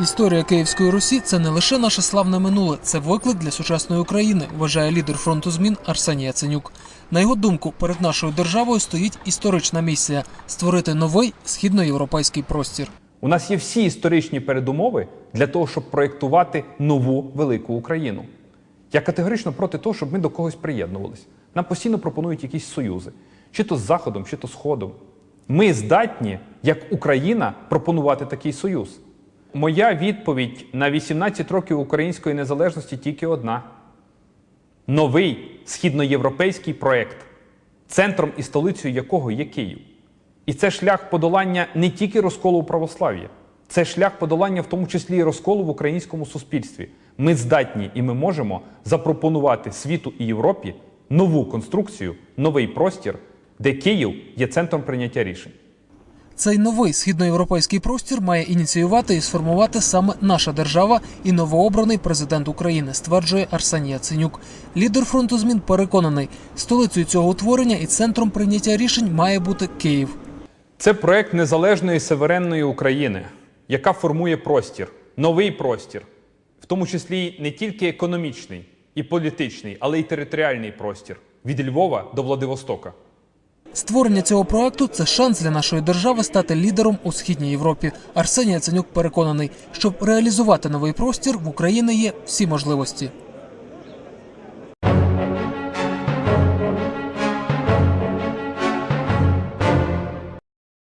Історія Київської Русі це не лише наше славне минуле, це виклик для сучасної України, вважає лідер фронту змін Арсеній Яценюк. На його думку, перед нашою державою стоїть історична місія створити новий східноєвропейський простір. У нас є всі історичні передумови для того, щоб проєктувати нову велику Україну. Я категорично проти того, щоб ми до когось приєднувалися. Нам постійно пропонують якісь союзи, чи то з Заходом, чи то з Сходом. Ми здатні, як Україна, пропонувати такий союз. Моя відповідь на 18 років української незалежності тільки одна: новий східноєвропейський проект, центром і столицею якого є Київ. І це шлях подолання не тільки розколу православ'я, це шлях подолання, в тому числі і розколу в українському суспільстві. Ми здатні і ми можемо запропонувати світу і Європі нову конструкцію, новий простір, де Київ є центром прийняття рішень. Цей новий східноєвропейський простір має ініціювати і сформувати саме наша держава і новообраний президент України, стверджує Арсеній Яценюк. Лідер фронту змін переконаний, столицею цього утворення і центром прийняття рішень має бути Київ. Це проект незалежної суверенної України, яка формує простір, новий простір, в тому числі не тільки економічний і політичний, але й територіальний простір від Львова до Владивостока. Створення цього проекту це шанс для нашої держави стати лідером у східній Європі. Арсеній Яценюк переконаний, щоб реалізувати новий простір в Україні є всі можливості.